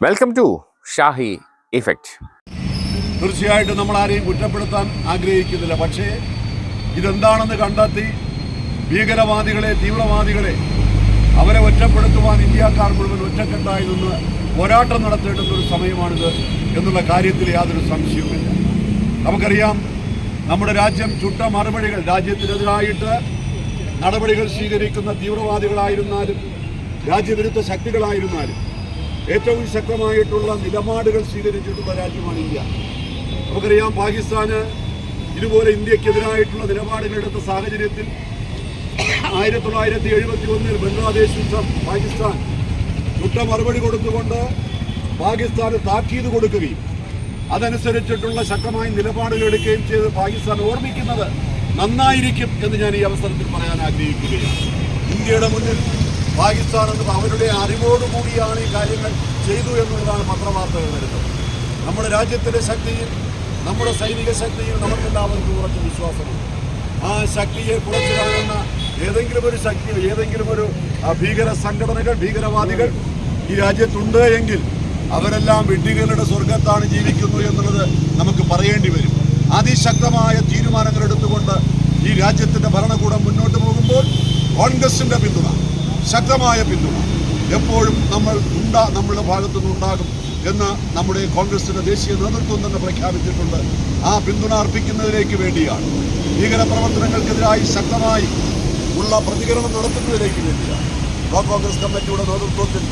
Welcome to Shahi effect തീർച്ചയായിട്ടും നമ്മൾ ആരെയും കുറ്റപ്പെടുത്താൻ ആഗ്രഹിക്കുന്നില്ല. പക്ഷേ ഇതെന്താണെന്ന് കണ്ടെത്തി ഭീകരവാദികളെ തീവ്രവാദികളെ അവരെ ഒറ്റപ്പെടുത്തുവാൻ ഇന്ത്യക്കാർ മുഴുവൻ ഒറ്റക്കെട്ടായി നിന്ന് പോരാട്ടം നടത്തേണ്ടുന്ന ഒരു സമയമാണിത് എന്നുള്ള കാര്യത്തിൽ യാതൊരു സംശയവുമില്ല. നമുക്കറിയാം നമ്മുടെ രാജ്യം ചുട്ട മറുപടികൾ രാജ്യത്തിനെതിരായിട്ട് നടപടികൾ സ്വീകരിക്കുന്ന തീവ്രവാദികളായിരുന്നാലും രാജ്യവിരുദ്ധ ശക്തികളായിരുന്നാലും ഏറ്റവും ശക്തമായിട്ടുള്ള നിലപാടുകൾ സ്വീകരിച്ചിട്ടുള്ള രാജ്യമാണ് ഇന്ത്യ. നമുക്കറിയാം പാകിസ്ഥാന് ഇതുപോലെ ഇന്ത്യക്കെതിരായിട്ടുള്ള നിലപാടുകൾ എടുത്ത സാഹചര്യത്തിൽ ആയിരത്തി തൊള്ളായിരത്തി എഴുപത്തി ഒന്നിൽ ബംഗ്ലാദേശ് യുദ്ധം പാകിസ്ഥാൻ ചുട്ട മറുപടി കൊടുത്തുകൊണ്ട് പാകിസ്ഥാന് താക്കീത് കൊടുക്കുകയും അതനുസരിച്ചിട്ടുള്ള ശക്തമായ നിലപാടുകൾ എടുക്കുകയും ചെയ്ത് പാകിസ്ഥാൻ ഓർമ്മിക്കുന്നത് നന്നായിരിക്കും എന്ന് ഞാൻ ഈ അവസരത്തിൽ പറയാൻ ആഗ്രഹിക്കുകയാണ്. ഇന്ത്യയുടെ മുന്നിൽ പാകിസ്ഥാൻ എന്നും അവരുടെ അറിവോടുകൂടിയാണ് ഈ കാര്യങ്ങൾ ചെയ്തു എന്നുള്ളതാണ് പത്രവാർത്തകൾ വരുന്നത്. നമ്മുടെ രാജ്യത്തിന്റെ ശക്തിയിൽ നമ്മുടെ സൈനിക ശക്തിയിൽ നമുക്കെല്ലാവർക്കും കുറച്ച് വിശ്വാസമുണ്ട്. ആ ശക്തിയെ കുറച്ച് കാണുന്ന ഏതെങ്കിലും ഒരു ശക്തിയോ ഏതെങ്കിലും ഒരു ഭീകര സംഘടനകൾ ഭീകരവാദികൾ ഈ രാജ്യത്തുണ്ട് എങ്കിൽ അവരെല്ലാം വിഡ്ഢികളുടെ സ്വർഗത്താണ് ജീവിക്കുന്നു എന്നുള്ളത് നമുക്ക് പറയേണ്ടി വരും. അതിശക്തമായ തീരുമാനങ്ങൾ എടുത്തുകൊണ്ട് ഈ രാജ്യത്തിന്റെ ഭരണകൂടം മുന്നോട്ട് പോകുമ്പോൾ കോൺഗ്രസിന്റെ പിന്തുണ. ശക്തമായ പിന്തുണ. എപ്പോഴും നമ്മൾ ഉണ്ടാ നമ്മളുടെ ഭാഗത്തു നിന്നുണ്ടാകും എന്ന് നമ്മുടെ കോൺഗ്രസിന്റെ ദേശീയ നേതൃത്വം തന്നെ പ്രഖ്യാപിച്ചിട്ടുണ്ട്. ആ പിന്തുണ അർപ്പിക്കുന്നതിലേക്ക് വേണ്ടിയാണ്. ഭീകരപ്രവർത്തനങ്ങൾക്കെതിരായി ശക്തമായി ഉള്ള പ്രതികരണം നടത്തുന്നതിലേക്ക് വേണ്ടിയാണ്. ബ്ലോക്ക് കോൺഗ്രസ് കമ്മിറ്റിയുടെ നേതൃത്വത്തിൽ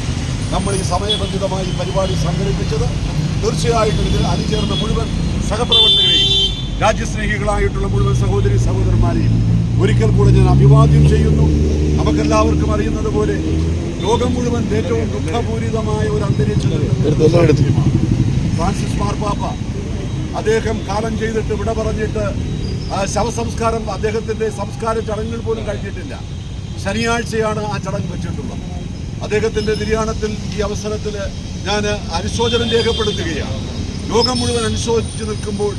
നമ്മൾ ഈ സമയബന്ധിതമായി പരിപാടി സംഘടിപ്പിച്ചത്. തീർച്ചയായിട്ടും ഇതിൽ അണിചേർന്ന മുഴുവൻ സഹപ്രവർത്തകരെയും രാജ്യസ്നേഹികളായിട്ടുള്ള മുഴുവൻ സഹോദരി സഹോദരന്മാരെയും ഒരിക്കൽ കൂടെ ഞാൻ അഭിവാദ്യം ചെയ്യുന്നു. നമുക്കെല്ലാവർക്കും അറിയുന്നത് പോലെ ലോകം മുഴുവൻ ഏറ്റവും ദുഃഖപൂരിതമായ ഒരു അന്തരീക്ഷം ഫ്രാൻസിസ് മാർപ്പാപ്പ അദ്ദേഹം കാലം ചെയ്തിട്ട് വിട പറഞ്ഞിട്ട് ശവസംസ്കാരം അദ്ദേഹത്തിന്റെ സംസ്കാര ചടങ്ങുകൾ പോലും കഴിഞ്ഞിട്ടില്ല. ശനിയാഴ്ചയാണ് ആ ചടങ്ങ് വെച്ചിട്ടുള്ളത്. അദ്ദേഹത്തിന്റെ നിര്യാണത്തിൽ ഈ അവസരത്തിൽ ഞാൻ അനുശോചനം രേഖപ്പെടുത്തുകയാണ്. ലോകം മുഴുവൻ അനുശോചിച്ച് നിൽക്കുമ്പോൾ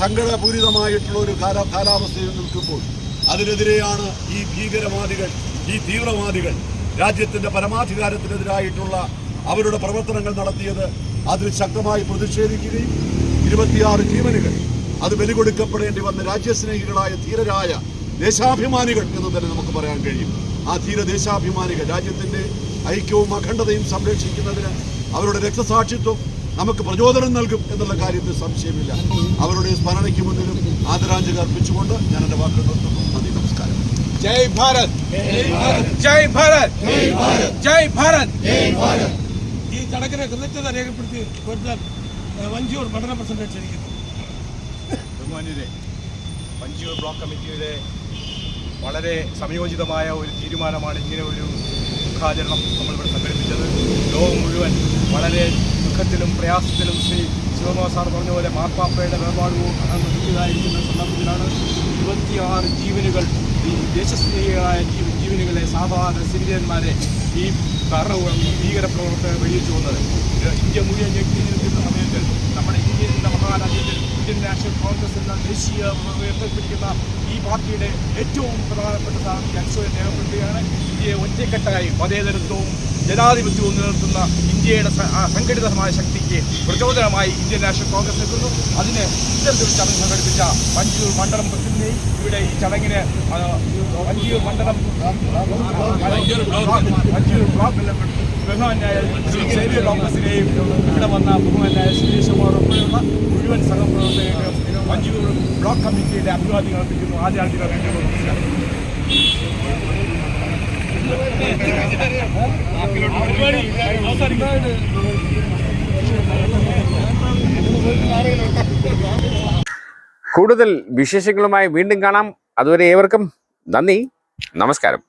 സങ്കടപൂരിതമായിട്ടുള്ള ഒരു കാല കാലാവസ്ഥയിൽ നിൽക്കുമ്പോൾ അതിനെതിരെയാണ് ഈ ഭീകരവാദികൾ ഈ തീവ്രവാദികൾ രാജ്യത്തിന്റെ പരമാധികാരത്തിനെതിരായിട്ടുള്ള അവരുടെ പ്രവർത്തനങ്ങൾ നടത്തിയത്. അതിൽ ശക്തമായി പ്രതിഷേധിക്കുകയും ഇരുപത്തിയാറ് ജീവനുകൾ അത് ബലികൊടുക്കപ്പെടേണ്ടി വന്ന രാജ്യസ്നേഹികളായ ധീരരായ ദേശാഭിമാനികൾ എന്ന് തന്നെ നമുക്ക് പറയാൻ കഴിയും. ആ ധീര ദേശാഭിമാനികൾ രാജ്യത്തിന്റെ ഐക്യവും അഖണ്ഡതയും സംരക്ഷിക്കുന്നതിന് അവരുടെ രക്തസാക്ഷിത്വം നമുക്ക് പ്രചോദനം നൽകും എന്നുള്ള കാര്യത്തിൽ സംശയമില്ല. അവരുടെ സ്മരണയ്ക്ക് മുന്നിലും ആദരാഞ്ജലി അർപ്പിച്ചുകൊണ്ട് ഞാൻ എന്റെ വാക്കുകൾ നിർത്തുന്നു. നന്ദി നമസ്കാരം. ജയ് ഭാരത്. ജയ് ഭാരത്. ജയ് ഭാരത്. ഈ ചടങ്ങിനെ കൃത്യത രേഖപ്പെടുത്തി വഞ്ചിയൂർ പഠന പ്രസന്റേഷൻ ക്ഷണിക്കുന്നു വഞ്ചിയൂർ ബ്ലോക്ക് കമ്മിറ്റിയുടെ വളരെ സംയോജിതമായ ഒരു തീരുമാനമാണ് ഇങ്ങനെ ഒരു ഉദ്ഘാടനം നമ്മളിവിടെ സംഘടിപ്പിച്ചത്. ലോകം മുഴുവൻ വളരെ ദുഃഖത്തിലും പ്രയാസത്തിലും ശ്രീ ശിവകുമാർ സാർ പറഞ്ഞ പോലെ മാർപ്പാപ്പയുടെ വേർപാടുവും നിർത്തിയതായിരിക്കുന്ന സന്ദർഭത്തിലാണ് ഇരുപത്തിയാറ് ജീവനുകൾ ഈ ദേശസ്നേഹികളായ ജീവ ജീവനുകളെ സാധാരണ സിവിലിയന്മാരെ ഈ ഭരണകൂടം ഈ ഭീകരപ്രവർത്തകർ വെടിയിച്ചു വന്നത് ഇന്ത്യ മുഴുവൻ വ്യക്തി നിൽക്കുന്ന സമയത്തിൽ നമ്മുടെ ഇന്ത്യയിലെ മഹാരാജ്യത്തിൽ ഇന്ത്യൻ നാഷണൽ കോൺഗ്രസ് എന്ന ദേശീയ ഉയർത്തിപ്പിടിക്കുന്ന ഈ പാർട്ടിയുടെ ഏറ്റവും പ്രധാനപ്പെട്ട സ്ഥാനം അനുശോചനം രേഖപ്പെടുത്തുകയാണ് ഇന്ത്യയെ ഒറ്റക്കെട്ടായി മതേതരത്വവും ജനാധിപത്യവും നിലനിർത്തുന്ന ഇന്ത്യയുടെ സംഘടിതമായ ശക്തിക്ക് പ്രചോദനമായി ഇന്ത്യൻ നാഷണൽ കോൺഗ്രസ് നിൽക്കുന്നു. അതിന് ഇത്തരത്തിൽ ചടങ്ങ് സംഘടിപ്പിച്ച വഞ്ചിയൂർ മണ്ഡലം പ്രസിഡന്റിനെയും ഇവിടെ ഈ ചടങ്ങിന് വഞ്ചിയൂർ മണ്ഡലം വഞ്ചിയൂർ ബ്ലോക്ക് ബഹുമാനായ ശ്രീ സേവ്യർ കോൺഗ്രസിനെയും ഇവിടെ വന്ന ബഹുമാനായ ശ്രീ ശുമാർ ഉൾപ്പെടെയുള്ള മുഴുവൻ സഹപ്രവർത്തകർക്കും വഞ്ചിയൂർ ബ്ലോക്ക് കമ്മിറ്റിയുടെ അഭിവാദ്യങ്ങൾ അർപ്പിക്കുന്നു. ആദ്യ ആദ്യ നമസ്കാരം കൂടുതൽ വിശേഷങ്ങളുമായി വീണ്ടും കാണാം. അതുവരെ ഏവർക്കും നന്ദി. നമസ്കാരം.